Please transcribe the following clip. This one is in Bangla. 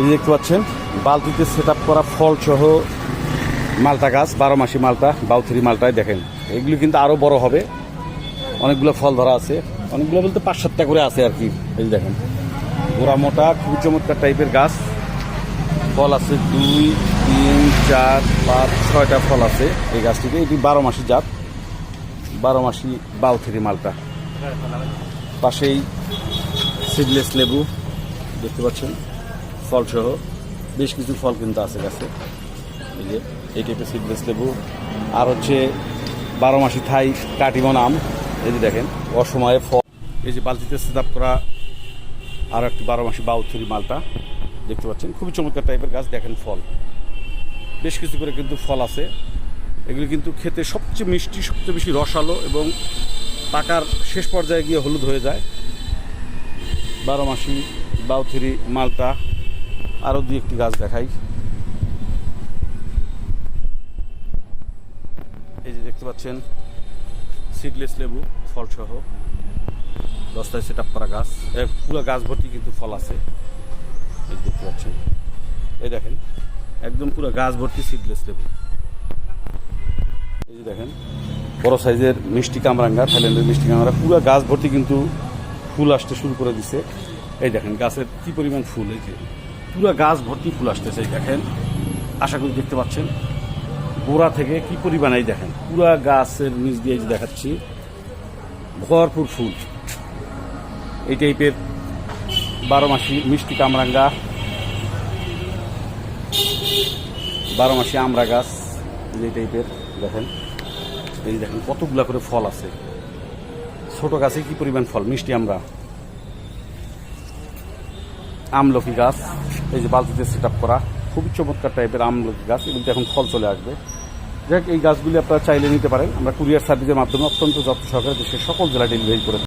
এই দেখতে পাচ্ছেন, বালতিতে সেট করা ফল সহ মালটা গাছ, বারো মাসি মালটা, বাউথরি মালটায় দেখেন। এগুলো কিন্তু আরও বড় হবে। অনেকগুলো ফল ধরা আছে। অনেকগুলো বলতে পাঁচ সাতটা করে আছে আর কি, এই দেখেন। গোড়া মোটা, খুবই চমৎকার টাইপের গাছ। ফল আছে দুই, তিন, চার, পাঁচ, ছয়টা ফল আছে এই গাছটিতে। এটি বারো মাসি জাত। বারো মাসি বাউথরি মালটা। পাশেই সিডলেস লেবু, দেখতে পাচ্ছেন। ফল সহ বেশ কিছু ফল কিন্তু আছে গাছে। এই যে এই টাইপের সিডলেস লেবু। আর হচ্ছে বারো মাসি থাই কাটিমন আম এই যে দেখেন, অসময়ে ফল। এই যে বালতিতে সেট আপ করা আর একটি বারো মাসি বাউথুরি মালটা দেখতে পাচ্ছেন। খুবই চমৎকার টাইপের গাছ, দেখেন ফল। বেশ কিছু করে কিন্তু ফল আছে। এগুলি কিন্তু খেতে সবচেয়ে মিষ্টি, সবচেয়ে বেশি রসালো এবং পাকার শেষ পর্যায়ে গিয়ে হলুদ হয়ে যায়। বারো মাসি বাউথুরি মালটা আরও দুই একটি গাছ দেখাই। এই যে দেখতে পাচ্ছেন সিডলেস লেবু ফল সহ দশটায় সেট আপ করা গাছ। পুরো গাছ ভর্তি কিন্তু ফল আছে। এই দেখতে পাচ্ছেন। এই দেখেন, একদম পুরো গাছ ভর্তি সিডলেস লেবু। এই যে দেখেন, বড় সাইজের মিষ্টি কামরাঙ্গা, থাইল্যান্ডের মিষ্টি কামরাঙ্গা, পুরো গাছ ভর্তি কিন্তু ফুল আসতে শুরু করে দিছে। এই দেখেন, গাছের কি পরিমাণ ফুল, এই যে। পুরো গাছ ভর্তি ফুল আসতেছে দেখেন। আশা করি দেখতে পাচ্ছেন। গোড়া থেকে কি পরিমাণে দেখেন, পুরা গাছের নিচ দিয়ে দেখাচ্ছি, ভরপুর ফুল। এই টাইপের বারো মাসি মিষ্টি কামরাঙ্গা, বারো মাসি আমড়া গাছ, এই টাইপের, দেখেন। এই দেখেন, কতগুলা করে ফল আছে। ছোট গাছে কি পরিমাণ ফল? মিষ্টি আমরা আমলকি গাছ। এই যে বালতিতে সেট করা, খুবই চমৎকার টাইপের আমলকি গাছ এগুলিতে এখন ফল চলে আসবে যাই এই গাছগুলি আপনারা চাইলে নিতে পারেন আমরা কুরিয়ার সার্ভিসের মাধ্যমে অত্যন্ত যত্ন সহকারে দেশের সকল জেলা ডেলিভারি করে।